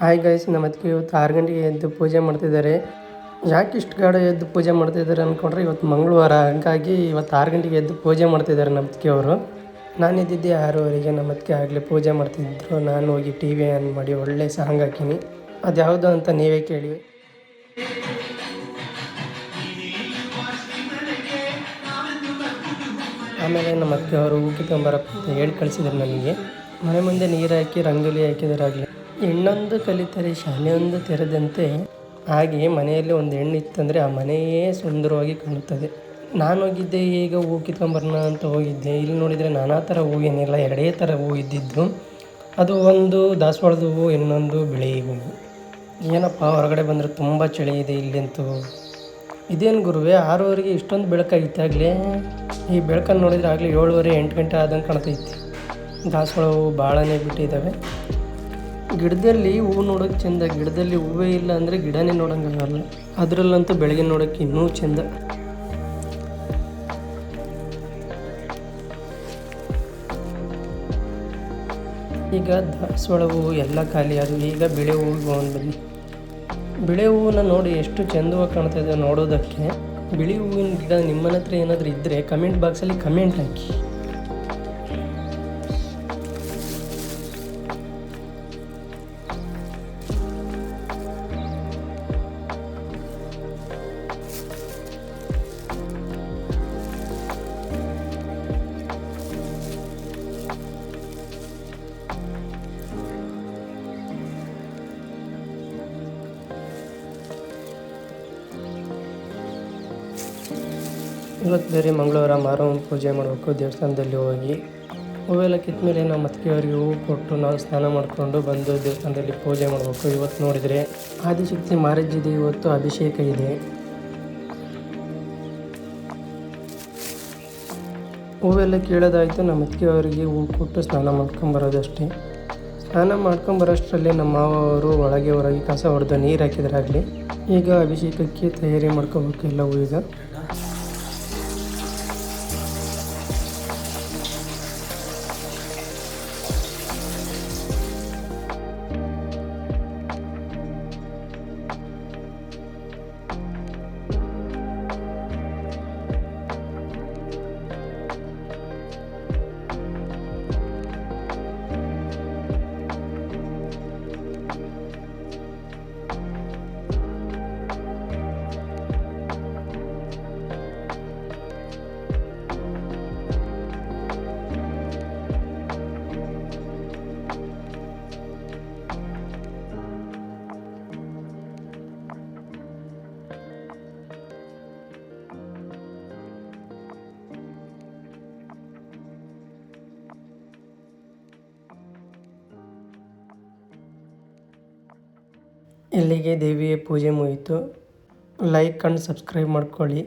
Hi guys ನಮ್ಮ ಅದಕ್ಕೆ ಇವತ್ತು ಆರು ಗಂಟೆಗೆ ಎದ್ದು ಪೂಜೆ ಮಾಡ್ತಿದ್ದಾರೆ. ಯಾಕೆ ಇಷ್ಟು ಗಾಢ ಎದ್ದು ಪೂಜೆ ಮಾಡ್ತಿದ್ದಾರೆ ಅಂದ್ಕೊಂಡ್ರೆ ಇವತ್ತು ಮಂಗಳವಾರ, ಹಂಗಾಗಿ ಇವತ್ತು ಆರು ಗಂಟೆಗೆ ಎದ್ದು ಪೂಜೆ ಮಾಡ್ತಿದ್ದಾರೆ ನಮ್ಮ ಅವರು. ನಾನು ಇದ್ದಿದ್ದೆ ಆರೂವರೆಗೆ, ನಮ್ಮ ಅದಕ್ಕೆ ಆಗಲೇ ಪೂಜೆ ಮಾಡ್ತಿದ್ರು. ನಾನು ಹೋಗಿ ಟಿ ವಿ ಆನ್ ಮಾಡಿ ಒಳ್ಳೆ ಸಾಂಗ್ ಹಾಕೀನಿ. ಅದು ಯಾವುದು ಅಂತ ನೀವೇ ಕೇಳಿ. ಆಮೇಲೆ ನಮ್ಮ ಅತ್ತೆ ಅವರು ಊಟ ತೊಂಬರಪ್ಪ ಅಂತ ಹೇಳಿ ಕಳಿಸಿದ್ರು ನನಗೆ. ಮನೆ ಮುಂದೆ ನೀರು ಹಾಕಿ, ರಂಗೋಲಿ ಹಾಕಿದರಾಗಲಿ. ಹೆಣ್ಣೊಂದು ಕಲಿತರೆ ಶಾಲೆಯೊಂದು ತೆರೆದಂತೆ ಹಾಗೆ ಮನೆಯಲ್ಲಿ ಒಂದು ಹೆಣ್ಣು ಇತ್ತಂದರೆ ಆ ಮನೆಯೇ ಸುಂದರವಾಗಿ ಕಾಣುತ್ತದೆ. ನಾನು ಹೋಗಿದ್ದೆ, ಈಗ ಹೂ ಕಿತ್ಕೊಂಬರೋಣ ಅಂತ ಹೋಗಿದ್ದೆ. ಇಲ್ಲಿ ನೋಡಿದರೆ ನಾನಾ ಥರ ಹೂವೇನಿಲ್ಲ ಎರಡೇ ಥರ ಹೂ ಇದ್ದಿದ್ದು. ಅದು ಒಂದು ದಾಸವಾಳದ ಹೂವು ಇನ್ನೊಂದು ಬಿಳಿ ಹೂವು ಏನಪ್ಪ, ಹೊರಗಡೆ ಬಂದರೆ ತುಂಬ ಚಳಿ ಇದೆ ಇಲ್ಲಂತೂ. ಇದೇನು ಗುರುವೆ, ಆರೂವರೆಗೆ ಇಷ್ಟೊಂದು ಬೆಳಕಾಗಿತ್ತು ಆಗಲೇ. ಈ ಬೆಳಕನ್ನು ನೋಡಿದರೆ ಆಗಲೇ ಏಳುವರೆ ಎಂಟು ಗಂಟೆ ಆದಂಗೆ ಕಾಣ್ತೈತಿ. ದಾಸವಾಳ ಹೂವು ಭಾಳನೇ ಬಿಟ್ಟಿದ್ದಾವೆ. ಗಿಡದಲ್ಲಿ ಹೂವು ನೋಡೋಕೆ ಚೆಂದ, ಗಿಡದಲ್ಲಿ ಹೂವೇ ಇಲ್ಲ ಅಂದರೆ ಗಿಡನೇ ನೋಡೋಂಗಾಗಲ್ಲ ಅದರಲ್ಲಂತೂ ಬೆಳಗ್ಗೆ ನೋಡೋಕ್ಕೆ ಇನ್ನೂ ಚೆಂದ. ಈಗ ದಾಸವಾಳ ಹೂವು ಎಲ್ಲ ಖಾಲಿ ಅದು ಈಗ ಬಿಳೆ ಹೂವಿಗೆ ಒಂದು ಬನ್ನಿ. ಬಿಳೆ ಹೂವನ್ನ ನೋಡಿ ಎಷ್ಟು ಚೆಂದವಾಗಿ ಕಾಣ್ತಾ ಇದೆ ನೋಡೋದಕ್ಕೆ. ಬಿಳಿ ಹೂವಿನ ಗಿಡ ನಿಮ್ಮನ ಹತ್ರ ಏನಾದರೂ ಇದ್ದರೆ ಕಮೆಂಟ್ ಬಾಕ್ಸಲ್ಲಿ ಕಮೆಂಟ್ ಹಾಕಿ. ಇವತ್ತು ಬೇರೆ ಮಂಗಳವಾರ ಮಾರಮ್ಮ ಪೂಜೆ ಮಾಡಬೇಕು, ದೇವಸ್ಥಾನದಲ್ಲಿ ಹೋಗಿ. ಹೂವೆಲ್ಲ ಕಿತ್ತ ನಮ್ಮ ನಾವು ಮತ್ತಿಗೆಯವರಿಗೆ ಹೂವು ಕೊಟ್ಟು ನಾವು ಸ್ನಾನ ಮಾಡಿಕೊಂಡು ಬಂದು ದೇವಸ್ಥಾನದಲ್ಲಿ ಪೂಜೆ ಮಾಡಬೇಕು ಇವತ್ತು ನೋಡಿದರೆ. ಆದಿಶಕ್ತಿ ಮಾರಜ್ಜಿದೆ ಇವತ್ತು ಅಭಿಷೇಕ ಇದೆ. ಹೂವೆಲ್ಲ ಕೀಳೋದಾಯಿತು ನಮ್ಮ ಮತ್ತಿಗೆಯವರಿಗೆ ಹೂವು ಕೊಟ್ಟು ಸ್ನಾನ ಮಾಡ್ಕೊಂಬರೋದಷ್ಟೇ ಸ್ನಾನ ಮಾಡ್ಕೊಂಬರೋಷ್ಟರಲ್ಲಿ ನಮ್ಮ ಮಾವರು ಒಳಗೆ ಹೊರಗೆ ಕಸ ಹೊಡೆದು ನೀರು ಹಾಕಿದ್ರಾಗಲಿ, ಈಗ ಅಭಿಷೇಕಕ್ಕೆ ತಯಾರಿ ಮಾಡ್ಕೋಬೇಕು ಎಲ್ಲವೂ ಈಗ. ಇಲ್ಲಿಗೆ ದೇವಿಯ ಪೂಜೆ ಮುಗಿಯಿತು ಲೈಕ್ ಆ್ಯಂಡ್ ಸಬ್ಸ್ಕ್ರೈಬ್ ಮಾಡ್ಕೊಳ್ಳಿ.